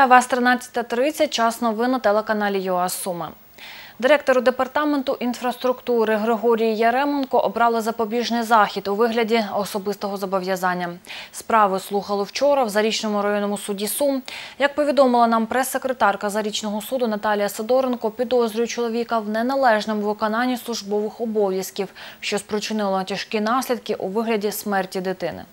Вітаю вас 13.30. Час новин на телеканалі ЮА Суми. Директору департаменту інфраструктури Григорії Яременко обрали запобіжний захід у вигляді особистого зобов'язання. Справи слухали вчора в Зарічному районному суді Сум. Як повідомила нам прес-секретарка Зарічного суду Наталія Сидоренко, підозрює чоловіка в неналежному виконанні службових обов'язків, що спричинило тяжкі наслідки у вигляді смерті дитини.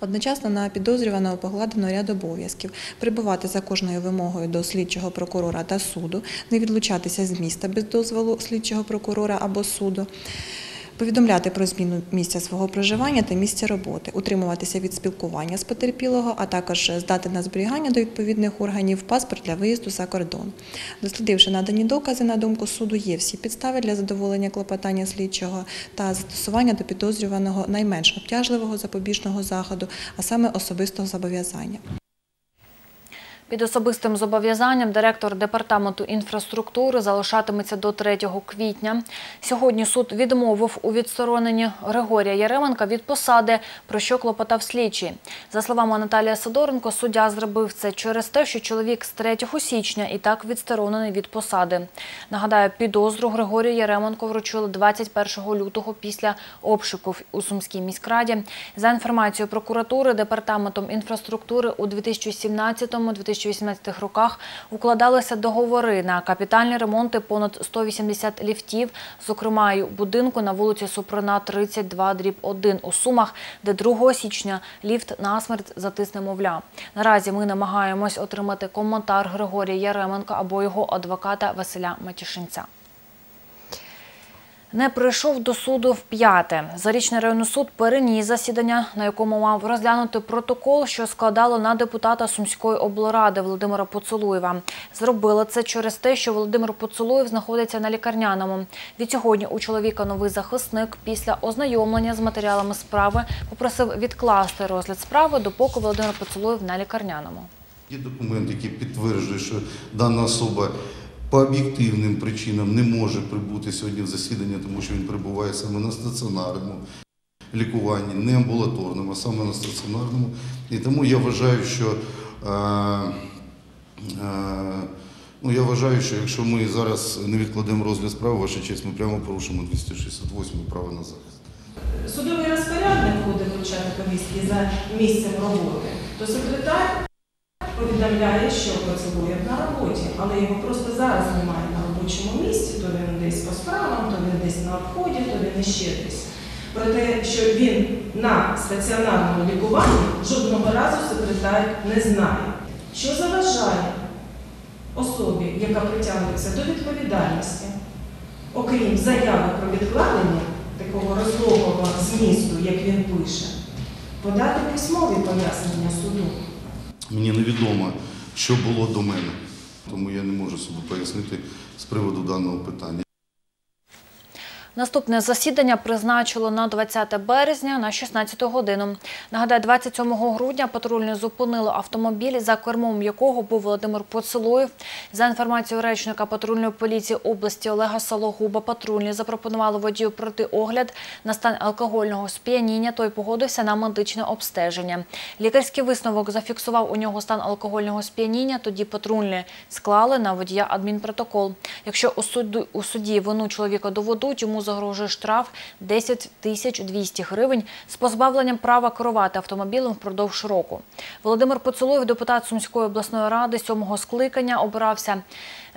Одночасно на підозрюваного покладено ряд обов'язків. Прибувати за кожною вимогою до слідчого прокурора та суду, не відлучатися з міста без дозволу слідчого прокурора або суду, повідомляти про зміну місця свого проживання та місця роботи, утримуватися від спілкування з потерпілого, а також здати на зберігання до відповідних органів паспорт для виїзду за кордон. Дослідивши надані докази, на думку суду, є всі підстави для задоволення клопотання слідчого та застосування до підозрюваного найменш обтяжливого запобіжного заходу, а саме особистого зобов'язання. Під особистим зобов'язанням директор департаменту інфраструктури залишатиметься до 3 квітня. Сьогодні суд відмовив у відстороненні Григорія Яременка від посади, про що клопотав слідчий. За словами Наталії Сидоренко, суддя зробив це через те, що чоловік з 3 січня і так відсторонений від посади. Нагадаю, підозру Григорію Яременко вручили 21 лютого після обшуків у Сумській міськраді. За інформацією прокуратури, департаментом інфраструктури у 2017-2018 роках укладалися договори на капітальні ремонти понад 180 ліфтів, зокрема й будинку на вулиці Супрана 32 дріб 1 у Сумах, де 2 січня ліфт насмерть затисне мовля. Наразі ми намагаємось отримати коментар Григорія Яременка або його адвоката Василя Матішинця. Не прийшов до суду вп'яте. Зарічний районний суд переніс засідання, на якому мав розглянути протокол, що складало на депутата Сумської облради Володимира Поцелуєва. Зробили це через те, що Володимир Поцелуєв знаходиться на лікарняному. Від сьогодні у чоловіка новий захисник після ознайомлення з матеріалами справи попросив відкласти розгляд справи, допоки Володимир Поцелуєв на лікарняному. Є документ, який підтверджує, що дана особа по об'єктивним причинам не може прибути сьогодні в засідання, тому що він перебуває саме на стаціонарному лікуванні, не амбулаторному, а саме на стаціонарному. І тому я вважаю, що е, е, ну, я вважаю, що якщо ми зараз не відкладемо розгляд справи, ваша честь, ми прямо порушимо 268 право на захист. Судовий розпорядник буде вручати повістки за місцем роботи, то секретар повідомляє, що поцілує на роботі, але його просто зараз немає на робочому місці, то він десь по справам, то він десь на обході, то він іще десь. Про те, що він на стаціонарному лікуванні жодного разу секретар не знає, що заважає особі, яка притягується до відповідальності, окрім заяви про відкладення такого розлогого змісту, як він пише, подати письмові пояснення суду. Мені невідомо, що було до мене, тому я не можу собі пояснити з приводу даного питання. Наступне засідання призначило на 20 березня на 16 годину. Нагадаю, 27 грудня патрульні зупинили автомобіль, за кермом якого був Володимир Поцелуєв. За інформацією речника патрульної поліції області Олега Сологуба, патрульні запропонували водію пройти огляд на стан алкогольного сп'яніння. Той погодився на медичне обстеження. Лікарський висновок зафіксував у нього стан алкогольного сп'яніння. Тоді патрульні склали на водія адмінпротокол. Якщо у суді вину чоловіка доведуть, йому загрожує штраф 10 тисяч 200 гривень з позбавленням права керувати автомобілем впродовж року. Володимир Поцелуєв, депутат Сумської обласної ради сьомого скликання, обирався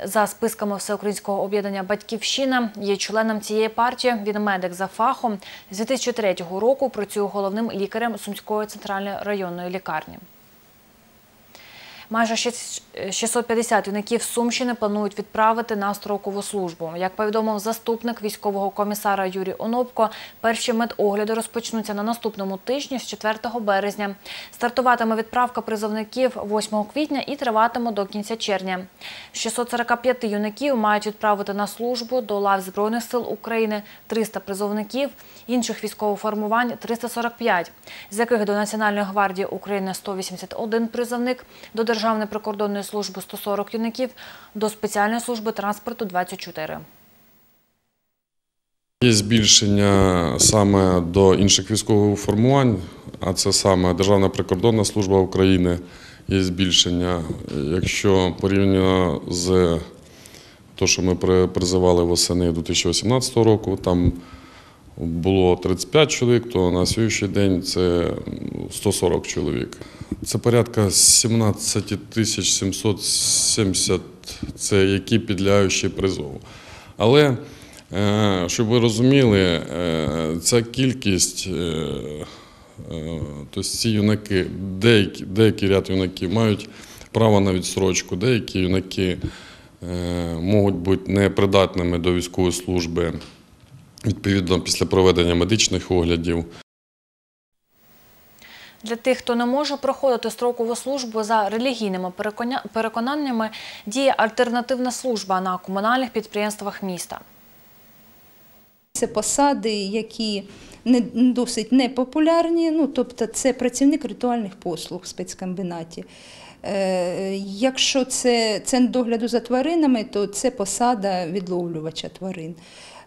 за списками Всеукраїнського об'єднання «Батьківщина». Є членом цієї партії. Він медик за фахом. З 2003 року працює головним лікарем Сумської центральної районної лікарні. Майже 650 юнаків Сумщини планують відправити на строкову службу. Як повідомив заступник військового комісара Юрій Онопко, перші медогляди розпочнуться на наступному тижні з 4 березня. Стартуватиме відправка призовників 8 квітня і триватиме до кінця червня. 645 юнаків мають відправити на службу до лав Збройних сил України 300 призовників, інших військових формувань 345, з яких до Національної гвардії України 181 призовник, до Державної прикордонної служби 140 юнаків, до спеціальної служби транспорту 24. Є збільшення саме до інших військових формувань, а це саме Державна прикордонна служба України, є збільшення. Якщо порівняно з те, що ми призивали восени 2018 року, там було 35 чоловік, то на сьогоднішній день це 140 чоловік. Це порядка 17 тисяч 770, це які підлягаючі призову. Але, е, щоб ви розуміли, е, ця кількість, е, тобто ці юнаки, деякі, деякий ряд юнаків мають право на відсрочку, деякі юнаки можуть бути непридатними до військової служби відповідно після проведення медичних оглядів. Для тих, хто не може проходити строкову службу за релігійними переконаннями, діє альтернативна служба на комунальних підприємствах міста. Це посади, які не досить непопулярні. Ну, тобто, це працівник ритуальних послуг в спецкомбінаті. Е, якщо це, це догляду за тваринами, то це посада відловлювача тварин.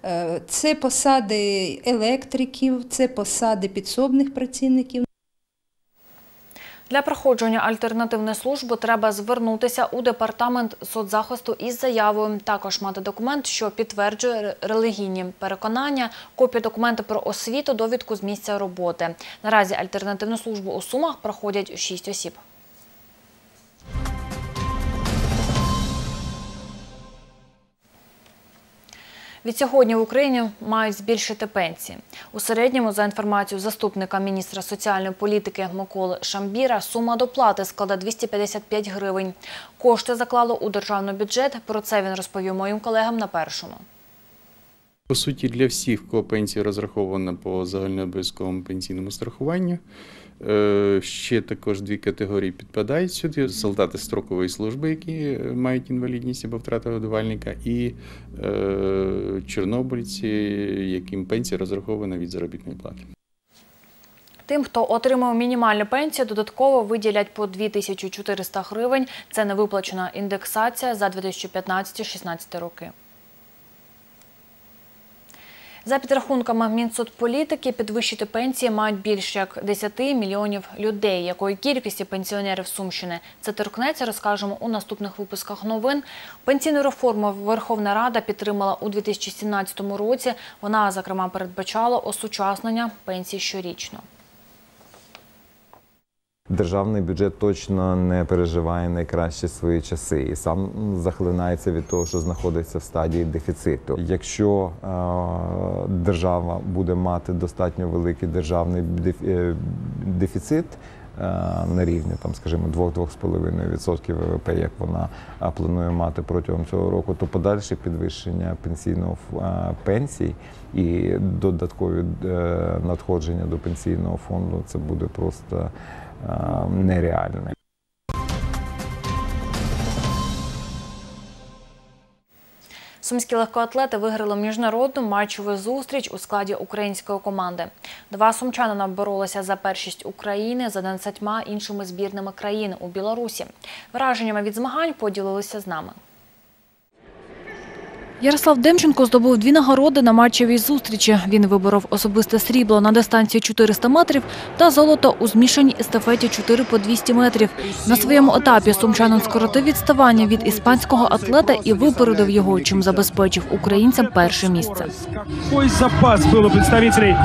Е, це посади електриків, це посади підсобних працівників. Для проходження альтернативної служби треба звернутися у департамент соцзахисту із заявою, також мати документ, що підтверджує релігійні переконання, копію документа про освіту, довідку з місця роботи. Наразі альтернативну службу у Сумах проходять 6 осіб. Відсьогодні в Україні мають збільшити пенсії. У середньому, за інформацією заступника міністра соціальної політики Миколи Шамбіра, сума доплати складе 255 гривень. Кошти заклало у державний бюджет. Про це він розповів моїм колегам на першому. По суті, для всіх, кого пенсія розрахована по загальнообов'язковому пенсійному страхуванню. Е, Ще також дві категорії підпадають сюди: солдати строкової служби, які е, мають інвалідність або втрату годувальника, і е, чорнобильці, яким пенсія розрахована від заробітної плати. Тим, хто отримав мінімальну пенсію, додатково виділять по 2400 гривень. Це невиплачена індексація за 2015-16 роки. За підрахунками Мінсоцполітики, підвищити пенсії мають більше як 10 мільйонів людей. Якої кількості пенсіонерів Сумщини це торкнеться, розкажемо у наступних випусках новин. Пенсійну реформу Верховна Рада підтримала у 2017 році. Вона, зокрема, передбачала осучаснення пенсій щорічно. Державний бюджет точно не переживає найкращі свої часи і сам захлинається від того, що знаходиться в стадії дефіциту. Якщо е, держава буде мати достатньо великий державний е, дефіцит е, на рівні, там, скажімо, 2-2,5% ВВП, як вона е, планує мати протягом цього року, то подальше підвищення пенсійного пенсій і додаткові надходження до пенсійного фонду це буде просто нереальне. Сумські легкоатлети виграли міжнародну матчову зустріч у складі української команди. Два сумчанина боролися за першість України з 11 іншими збірними країн у Білорусі. Враженнями від змагань поділилися з нами. Ярослав Демченко здобув дві нагороди на матчевій зустрічі. Він виборов особисте срібло на дистанції 400 метрів та золото у змішаній естафеті 4 по 200 метрів. На своєму етапі сумчанин скоротив відставання від іспанського атлета і випередив його, чим забезпечив українцям перше місце. Какой запас был у представителей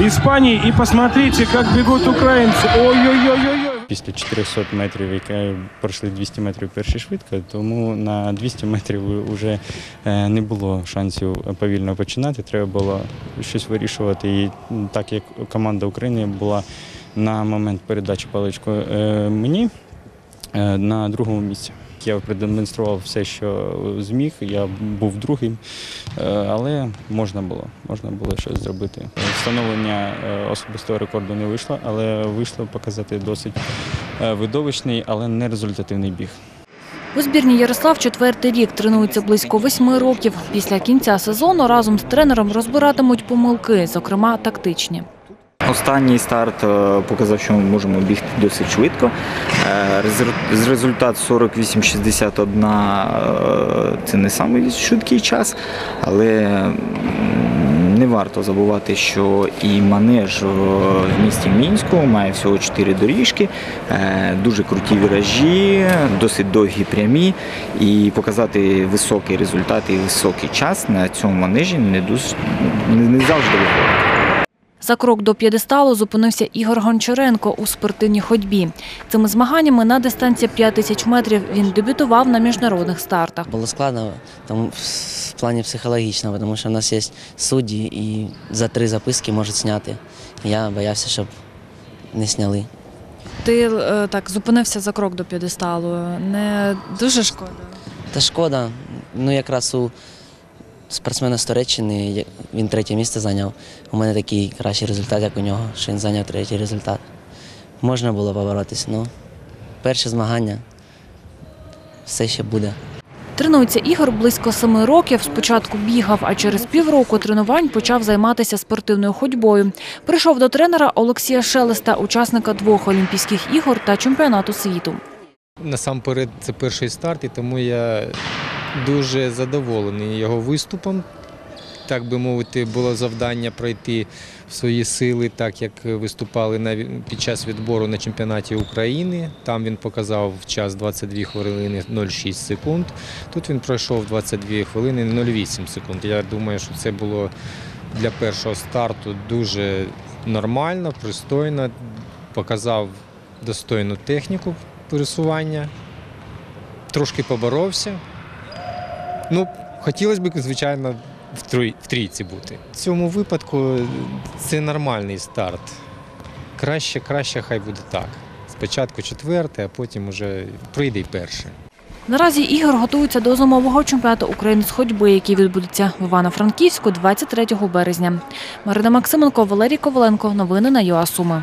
Испании. И посмотрите, как бегут украинцы. Ой-ой-ой-ой. Після 400 метрів, які пройшли 200 метрів перші швидко, тому на 200 метрів вже е, не було шансів повільно починати. Треба було щось вирішувати. І так як команда України була на момент передачі паличку е, мені е, на другому місці. Я продемонстрував все, що зміг. Я був другим, е, але можна було, можна було щось зробити. Встановлення е, особистого рекорду не вийшло, але вийшло показати досить е, видовищний, але не результативний біг. У збірні Ярослав четвертий рік тренується близько восьми років. Після кінця сезону разом з тренером розбиратимуть помилки, зокрема тактичні. Останній старт е, показав, що ми можемо бігти досить швидко. Е, Результат 48-61 е, це не самий швидкий час, але не варто забувати, що і манеж в місті Мінську має всього 4 доріжки, дуже круті віражі, досить довгі прямі, і показати високий результат і високий час на цьому манежі не, дуже, не завжди виходить. За крок до п'єдесталу зупинився Ігор Гончаренко у спортивній ходьбі. Цими змаганнями на дистанції 5 тисяч метрів він дебютував на міжнародних стартах. Було складно там, в плані психологічного, тому що в нас є судді і за три записки можуть зняти. Я боявся, щоб не зняли. Ти е, так зупинився за крок до п'єдесталу. Не дуже шкода. Та шкода, ну якраз у спортсмена з Туреччини він третє місце зайняв. У мене такий кращий результат, як у нього, що він зайняв третій результат. Можна було поборотися, ну перше змагання все ще буде. Тренується Ігор близько семи років. Спочатку бігав, а через півроку тренувань почав займатися спортивною ходьбою. Прийшов до тренера Олексія Шелеста, учасника двох Олімпійських ігор та чемпіонату світу. Насамперед, це перший старт, і тому я дуже задоволений його виступом. Так би мовити, було завдання пройти в свої сили, так як виступали під час відбору на чемпіонаті України. Там він показав час 22 хвилини 0,6 секунд. Тут він пройшов 22 хвилини 0,8 секунд. Я думаю, що це було для першого старту дуже нормально, пристойно. Показав достойну техніку пересування, трошки поборовся. Ну, хотілося б, звичайно, в, трой, в трійці бути. В цьому випадку це нормальний старт. Краще, краще хай буде так. Спочатку четверте, а потім уже прийде й перше. Наразі Ігор готується до зимового чемпіонату України з ходьби, який відбудеться в Івано-Франківську 23 березня. Марина Максименко, Валерій Коваленко. Новини на ЮАСуми.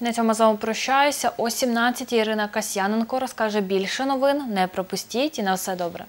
На цьому з вами прощаюся. О 17 Ірина Касьяненко розкаже більше новин. Не пропустіть і на все добре.